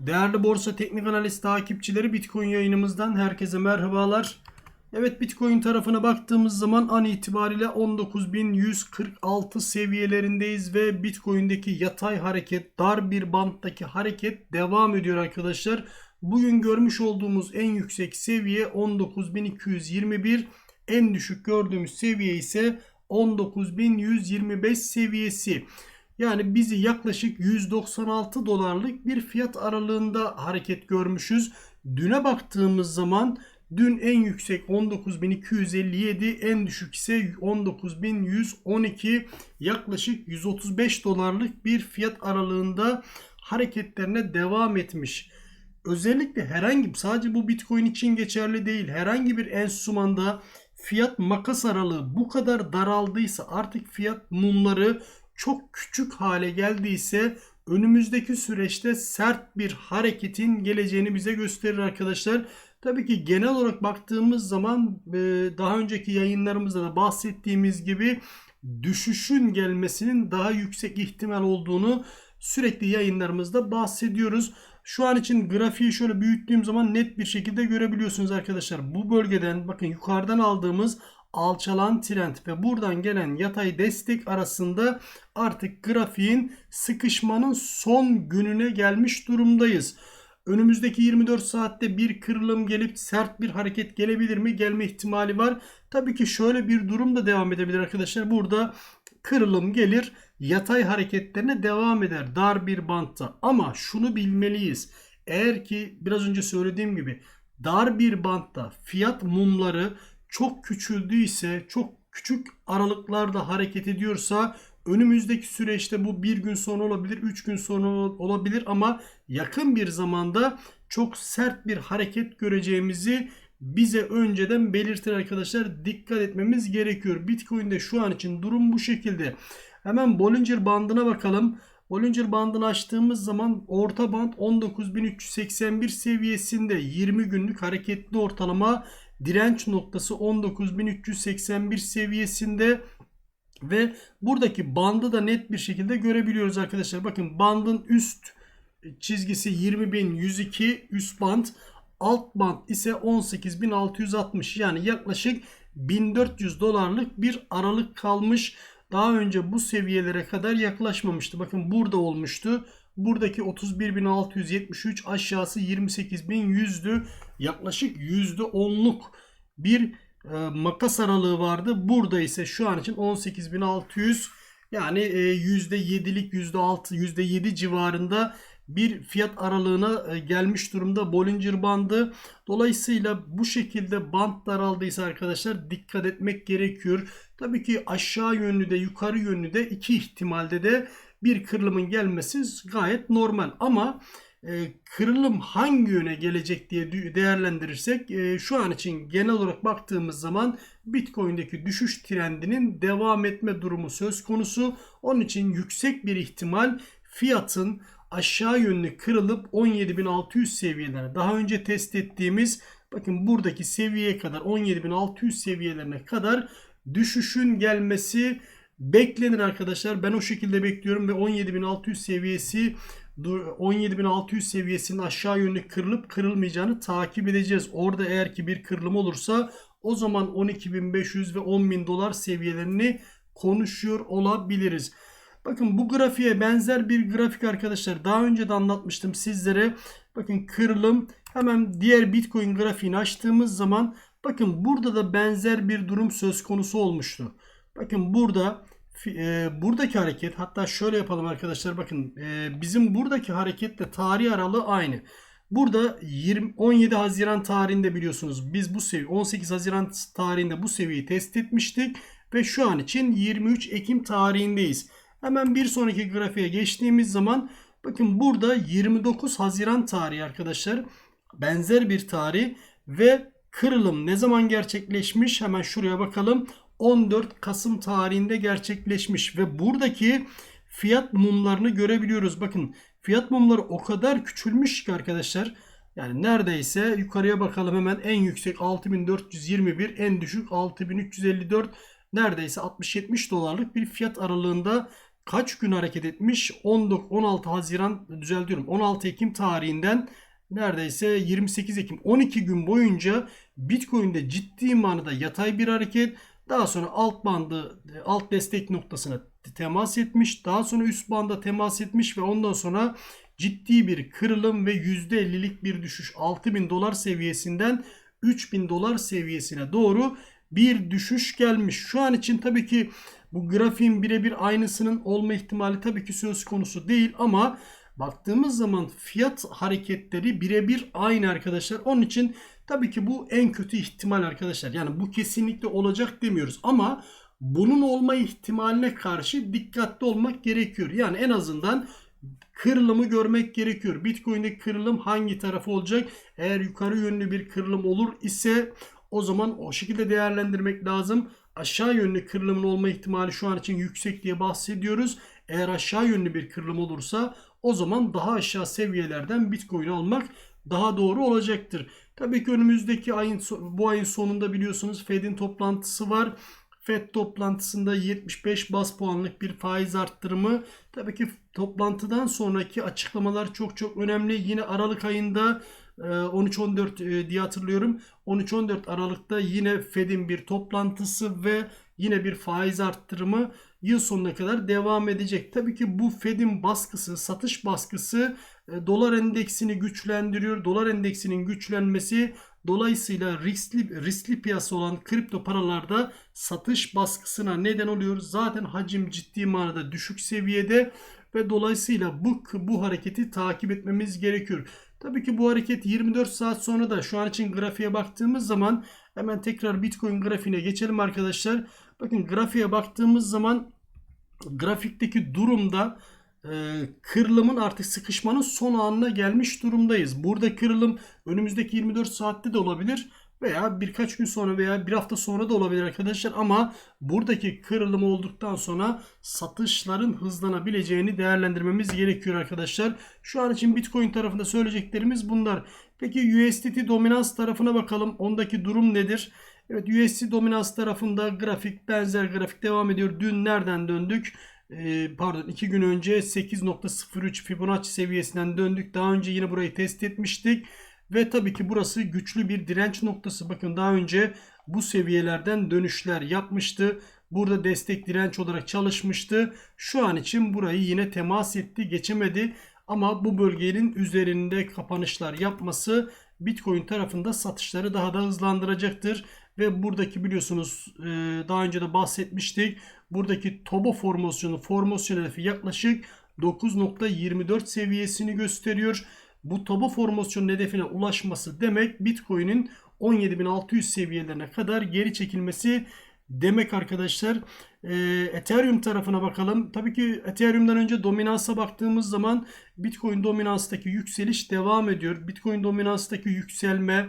Değerli Borsa Teknik Analiz takipçileri Bitcoin yayınımızdan herkese merhabalar. Evet Bitcoin tarafına baktığımız zaman an itibariyle 19.146 seviyelerindeyiz ve Bitcoin'deki yatay hareket, dar bir banttaki hareket devam ediyor arkadaşlar. Bugün görmüş olduğumuz en yüksek seviye 19.221, en düşük gördüğümüz seviye ise 19.125 seviyesi. Yani bizi yaklaşık 196 dolarlık bir fiyat aralığında hareket görmüşüz. Düne baktığımız zaman dün en yüksek 19.257 en düşük ise 19.112 yaklaşık 135 dolarlık bir fiyat aralığında hareketlerine devam etmiş. Özellikle herhangi sadece bu Bitcoin için geçerli değil. Herhangi bir enstrümanda fiyat makas aralığı bu kadar daraldıysa artık fiyat mumları çok küçük hale geldiyse önümüzdeki süreçte sert bir hareketin geleceğini bize gösterir arkadaşlar. Tabii ki genel olarak baktığımız zaman e, daha önceki yayınlarımızda da bahsettiğimiz gibi düşüşün gelmesinin daha yüksek ihtimal olduğunu sürekli yayınlarımızda bahsediyoruz. Şu an için grafiği şöyle büyüttüğüm zaman net bir şekilde görebiliyorsunuz arkadaşlar. Bu bölgeden bakın yukarıdan aldığımız alçalan trend ve buradan gelen yatay destek arasında artık grafiğin sıkışmanın son gününe gelmiş durumdayız. Önümüzdeki 24 saatte bir kırılım gelip sert bir hareket gelebilir mi? Gelme ihtimali var. Tabii ki şöyle bir durum da devam edebilir arkadaşlar. Burada kırılım gelir, yatay hareketlerine devam eder dar bir bantta. Ama şunu bilmeliyiz. Eğer ki biraz önce söylediğim gibi dar bir bantta fiyat mumları çok küçüldüyse, çok küçük aralıklarda hareket ediyorsa önümüzdeki süreçte bu bir gün sonra olabilir, üç gün sonra olabilir ama yakın bir zamanda çok sert bir hareket göreceğimizi bize önceden belirtir arkadaşlar. Dikkat etmemiz gerekiyor. Bitcoin'de şu an için durum bu şekilde. Hemen Bollinger bandına bakalım. Bollinger bandını açtığımız zaman orta band 19.381 seviyesinde 20 günlük hareketli ortalama direnç noktası 19.381 seviyesinde ve buradaki bandı da net bir şekilde görebiliyoruz arkadaşlar. Bakın bandın üst çizgisi 20.102 üst band alt band ise 18.660 yani yaklaşık 1400 dolarlık bir aralık kalmış. Daha önce bu seviyelere kadar yaklaşmamıştı. Bakın burada olmuştu. Buradaki 31.673 aşağısı 28.100'dü. Yaklaşık %10'luk bir e, makas aralığı vardı. Burada ise şu an için 18.600 yani e, %7'lik %6 %7 civarında bir fiyat aralığına e, gelmiş durumda Bollinger bandı. Dolayısıyla bu şekilde band daraldıysa arkadaşlar dikkat etmek gerekiyor. Tabii ki aşağı yönlü de yukarı yönlü de iki ihtimalde de bir kırılımın gelmesi gayet normal. Ama e, kırılım hangi yöne gelecek diye değerlendirirsek e, şu an için genel olarak baktığımız zaman Bitcoin'deki düşüş trendinin devam etme durumu söz konusu. Onun için yüksek bir ihtimal fiyatın aşağı yönlü kırılıp 17.600 seviyelerine daha önce test ettiğimiz bakın buradaki seviyeye kadar 17.600 seviyelerine kadar düşüşün gelmesi beklenir arkadaşlar. Ben o şekilde bekliyorum ve 17.600 seviyesi 17.600 seviyesinin aşağı yönlü kırılıp kırılmayacağını takip edeceğiz. Orada eğer ki bir kırılım olursa o zaman 12.500 ve 10.000 dolar seviyelerini konuşuyor olabiliriz. Bakın bu grafiğe benzer bir grafik arkadaşlar. Daha önce de anlatmıştım sizlere. Bakın kırılım hemen diğer Bitcoin grafiğini açtığımız zaman bakın burada da benzer bir durum söz konusu olmuştu. Bakın burada e, buradaki hareket hatta şöyle yapalım arkadaşlar bakın e, bizim buradaki hareketle tarih aralığı aynı. Burada 20, 17 Haziran tarihinde biliyorsunuz biz bu seviye 18 Haziran tarihinde bu seviyeyi test etmiştik ve şu an için 23 Ekim tarihindeyiz. Hemen bir sonraki grafiğe geçtiğimiz zaman bakın burada 29 Haziran tarihi arkadaşlar benzer bir tarih ve kırılım ne zaman gerçekleşmiş hemen şuraya bakalım 14 Kasım tarihinde gerçekleşmiş ve buradaki fiyat mumlarını görebiliyoruz. Bakın fiyat mumları o kadar küçülmüş ki arkadaşlar. Yani neredeyse yukarıya bakalım hemen en yüksek 6421 en düşük 6354 neredeyse 60-70 dolarlık bir fiyat aralığında kaç gün hareket etmiş? 19 16 Haziran düzeltiyorum. 16 Ekim tarihinden neredeyse 28 Ekim 12 gün boyunca Bitcoin'de ciddi manada yatay bir hareket daha sonra alt bandı alt destek noktasına temas etmiş. Daha sonra üst banda temas etmiş ve ondan sonra ciddi bir kırılım ve %50'lik bir düşüş 6000 dolar seviyesinden 3000 dolar seviyesine doğru bir düşüş gelmiş. Şu an için tabii ki bu grafiğin birebir aynısının olma ihtimali tabii ki söz konusu değil ama baktığımız zaman fiyat hareketleri birebir aynı arkadaşlar. Onun için tabii ki bu en kötü ihtimal arkadaşlar. Yani bu kesinlikle olacak demiyoruz ama bunun olma ihtimaline karşı dikkatli olmak gerekiyor. Yani en azından kırılımı görmek gerekiyor. Bitcoin'deki kırılım hangi tarafı olacak? Eğer yukarı yönlü bir kırılım olur ise o zaman o şekilde değerlendirmek lazım. Aşağı yönlü kırılımın olma ihtimali şu an için yüksek diye bahsediyoruz. Eğer aşağı yönlü bir kırılım olursa o zaman daha aşağı seviyelerden Bitcoin almak daha doğru olacaktır. Tabii ki önümüzdeki ayın bu ayın sonunda biliyorsunuz Fed'in toplantısı var. FED toplantısında 75 bas puanlık bir faiz arttırımı. Tabii ki toplantıdan sonraki açıklamalar çok çok önemli. Yine Aralık ayında 13-14 diye hatırlıyorum. 13-14 Aralık'ta yine Fed'in bir toplantısı ve yine bir faiz arttırımı yıl sonuna kadar devam edecek. Tabii ki bu Fed'in baskısı, satış baskısı e, dolar endeksini güçlendiriyor. Dolar endeksinin güçlenmesi dolayısıyla riskli riskli piyasa olan kripto paralarda satış baskısına neden oluyor. Zaten hacim ciddi manada düşük seviyede ve dolayısıyla bu bu hareketi takip etmemiz gerekiyor. Tabii ki bu hareket 24 saat sonra da şu an için grafiğe baktığımız zaman hemen tekrar Bitcoin grafiğine geçelim arkadaşlar. Bakın grafiğe baktığımız zaman grafikteki durumda e, kırılımın artık sıkışmanın son anına gelmiş durumdayız. Burada kırılım önümüzdeki 24 saatte de olabilir veya birkaç gün sonra veya bir hafta sonra da olabilir arkadaşlar ama buradaki kırılım olduktan sonra satışların hızlanabileceğini değerlendirmemiz gerekiyor arkadaşlar. Şu an için Bitcoin tarafında söyleyeceklerimiz bunlar. Peki USDT dominans tarafına bakalım. Ondaki durum nedir? Evet USD dominans tarafında grafik benzer grafik devam ediyor. Dün nereden döndük? Ee, pardon 2 gün önce 8.03 Fibonacci seviyesinden döndük. Daha önce yine burayı test etmiştik. Ve tabii ki burası güçlü bir direnç noktası. Bakın daha önce bu seviyelerden dönüşler yapmıştı. Burada destek direnç olarak çalışmıştı. Şu an için burayı yine temas etti, geçemedi. Ama bu bölgenin üzerinde kapanışlar yapması Bitcoin tarafında satışları daha da hızlandıracaktır. Ve buradaki biliyorsunuz e, daha önce de bahsetmiştik. Buradaki Tobo formasyonu formasyon hedefi yaklaşık 9.24 seviyesini gösteriyor. Bu Tobo formasyon hedefine ulaşması demek Bitcoin'in 17.600 seviyelerine kadar geri çekilmesi demek arkadaşlar. Ee, Ethereum tarafına bakalım. Tabii ki Ethereum'dan önce dominansa baktığımız zaman Bitcoin dominanstaki yükseliş devam ediyor. Bitcoin dominanstaki yükselme,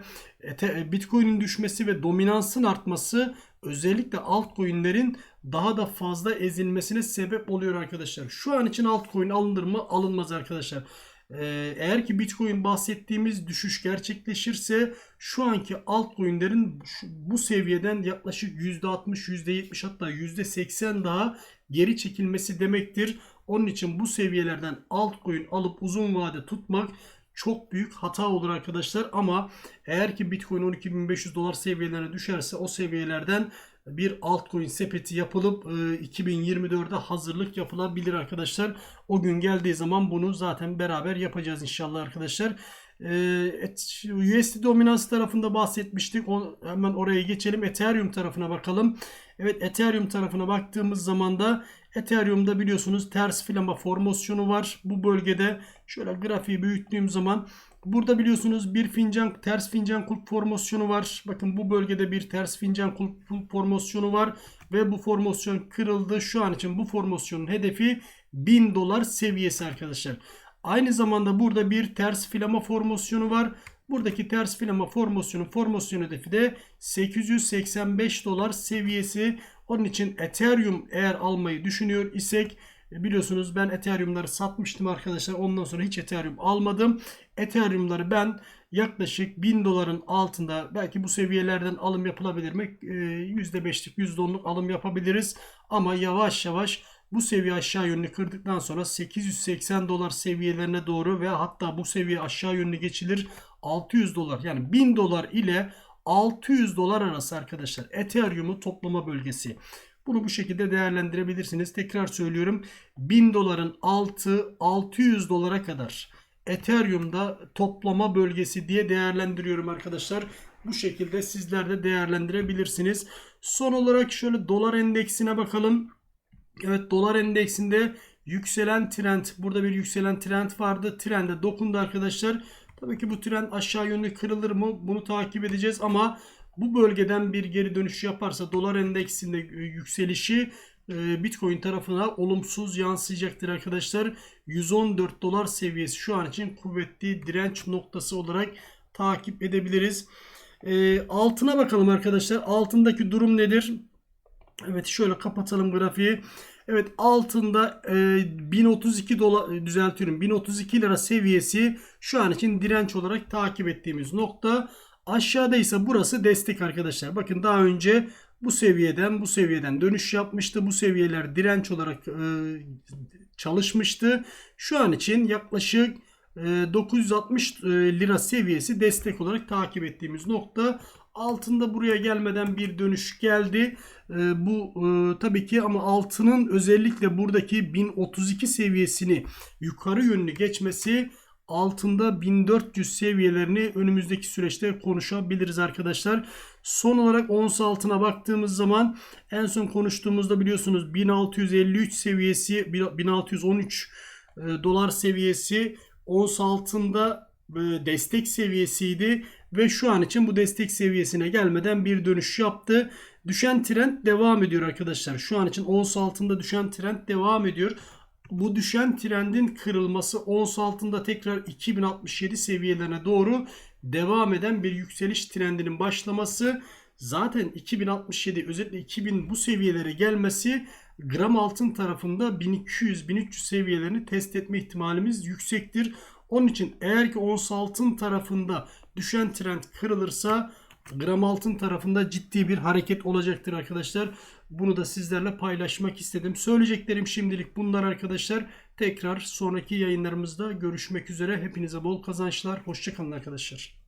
Bitcoin'in düşmesi ve dominansın artması özellikle altcoin'lerin daha da fazla ezilmesine sebep oluyor arkadaşlar. Şu an için altcoin alınır mı? Alınmaz arkadaşlar. Ee, eğer ki Bitcoin bahsettiğimiz düşüş gerçekleşirse şu anki altcoin'lerin bu seviyeden yaklaşık %60, %70 hatta %80 daha geri çekilmesi demektir. Onun için bu seviyelerden altcoin alıp uzun vade tutmak çok büyük hata olur arkadaşlar. Ama eğer ki Bitcoin 12.500 dolar seviyelerine düşerse o seviyelerden bir altcoin sepeti yapılıp 2024'de e, hazırlık yapılabilir arkadaşlar. O gün geldiği zaman bunu zaten beraber yapacağız inşallah arkadaşlar. E, USD dominans tarafında bahsetmiştik. hemen oraya geçelim. Ethereum tarafına bakalım. Evet Ethereum tarafına baktığımız zaman da Ethereum'da biliyorsunuz ters filama formasyonu var. Bu bölgede şöyle grafiği büyüttüğüm zaman Burada biliyorsunuz bir fincan ters fincan kulp formasyonu var. Bakın bu bölgede bir ters fincan kulp formasyonu var ve bu formasyon kırıldı. Şu an için bu formasyonun hedefi 1000 dolar seviyesi arkadaşlar. Aynı zamanda burada bir ters filama formasyonu var. Buradaki ters filama formasyonu formasyon hedefi de 885 dolar seviyesi. Onun için Ethereum eğer almayı düşünüyor isek e, biliyorsunuz ben Ethereum'ları satmıştım arkadaşlar. Ondan sonra hiç Ethereum almadım. Ethereum'ları ben yaklaşık 1000 doların altında belki bu seviyelerden alım yapılabilir mi? %5'lik e, %10'luk alım yapabiliriz. Ama yavaş yavaş bu seviye aşağı yönlü kırdıktan sonra 880 dolar seviyelerine doğru ve hatta bu seviye aşağı yönlü geçilir 600 dolar yani 1000 dolar ile 600 dolar arası arkadaşlar Ethereum'u toplama bölgesi. Bunu bu şekilde değerlendirebilirsiniz. Tekrar söylüyorum 1000 doların altı 600 dolara kadar Ethereum'da toplama bölgesi diye değerlendiriyorum arkadaşlar. Bu şekilde sizler de değerlendirebilirsiniz. Son olarak şöyle dolar endeksine bakalım. Evet dolar endeksinde yükselen trend. Burada bir yükselen trend vardı. Trende dokundu arkadaşlar. Tabii ki bu trend aşağı yönlü kırılır mı? Bunu takip edeceğiz ama bu bölgeden bir geri dönüş yaparsa dolar endeksinde e, yükselişi e, Bitcoin tarafına olumsuz yansıyacaktır arkadaşlar. 114 dolar seviyesi şu an için kuvvetli direnç noktası olarak takip edebiliriz. E, altına bakalım arkadaşlar. Altındaki durum nedir? Evet şöyle kapatalım grafiği. Evet altında e, 1032 dolar e, düzeltiyorum. 1032 lira seviyesi şu an için direnç olarak takip ettiğimiz nokta. Aşağıda ise burası destek arkadaşlar. Bakın daha önce bu seviyeden bu seviyeden dönüş yapmıştı. Bu seviyeler direnç olarak e, çalışmıştı. Şu an için yaklaşık e, 960 e, lira seviyesi destek olarak takip ettiğimiz nokta. Altında buraya gelmeden bir dönüş geldi. E, bu e, tabii ki ama altının özellikle buradaki 1032 seviyesini yukarı yönlü geçmesi altında 1400 seviyelerini önümüzdeki süreçte konuşabiliriz arkadaşlar. Son olarak ons altına baktığımız zaman en son konuştuğumuzda biliyorsunuz 1653 seviyesi 1613 e, dolar seviyesi ons altında e, destek seviyesiydi ve şu an için bu destek seviyesine gelmeden bir dönüş yaptı. Düşen trend devam ediyor arkadaşlar. Şu an için ons altında düşen trend devam ediyor bu düşen trendin kırılması ons altında tekrar 2067 seviyelerine doğru devam eden bir yükseliş trendinin başlaması zaten 2067 özellikle 2000 bu seviyelere gelmesi gram altın tarafında 1200-1300 seviyelerini test etme ihtimalimiz yüksektir. Onun için eğer ki ons altın tarafında düşen trend kırılırsa gram altın tarafında ciddi bir hareket olacaktır arkadaşlar. Bunu da sizlerle paylaşmak istedim. Söyleyeceklerim şimdilik bunlar arkadaşlar. Tekrar sonraki yayınlarımızda görüşmek üzere. Hepinize bol kazançlar. Hoşçakalın arkadaşlar.